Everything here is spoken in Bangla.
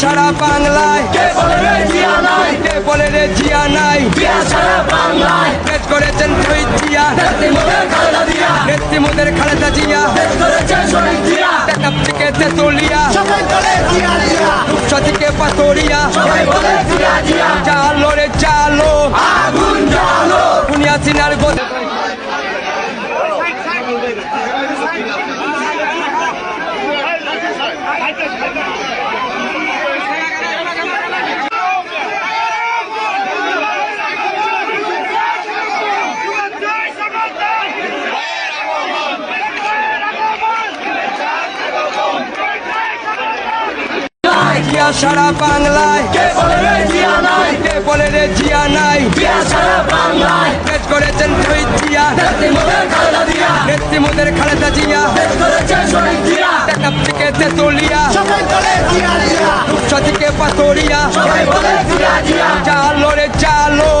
সারা বাংলায় কে বলে রে জিয়া নাই কে বলে রে জিয়া নাই জিয়া সারা বাংলায় পেশ করেছেন শহীদ জিয়া নেত্রীমোদের খালেদা জিয়া নেত্রীমোদের খালেদা জিয়া পেশ করেছে শহীদ জিয়া টেকআপ থেকে তেতুলিয়া সবাই বলে জিয়া জিয়া রূপসা থেকে পাতরিয়া সবাই বলে জিয়া জিয়া চালো রে চালো আগুন জ্বালো দুনিয়া সিনার গোদ জিয়া সারা বাংলায়। কে বলে রে জিয়া নাই? কে বলে রে জিয়া নাই? বিয়া সারা বাংলায়। পেশ করেছেন শহীদ জিয়া। নেত্রী মোদের খালেদা জিয়া। নেত্রী মোদের খালেদা জিয়া। পেশ করেছেন শহীদ জিয়া। টেকআপ থেকে তেতুলিয়া। সবাই বলে জিয়া জিয়া। রূপসা থেকে সবাই বলে জিয়া জিয়া। চালো রে চালো।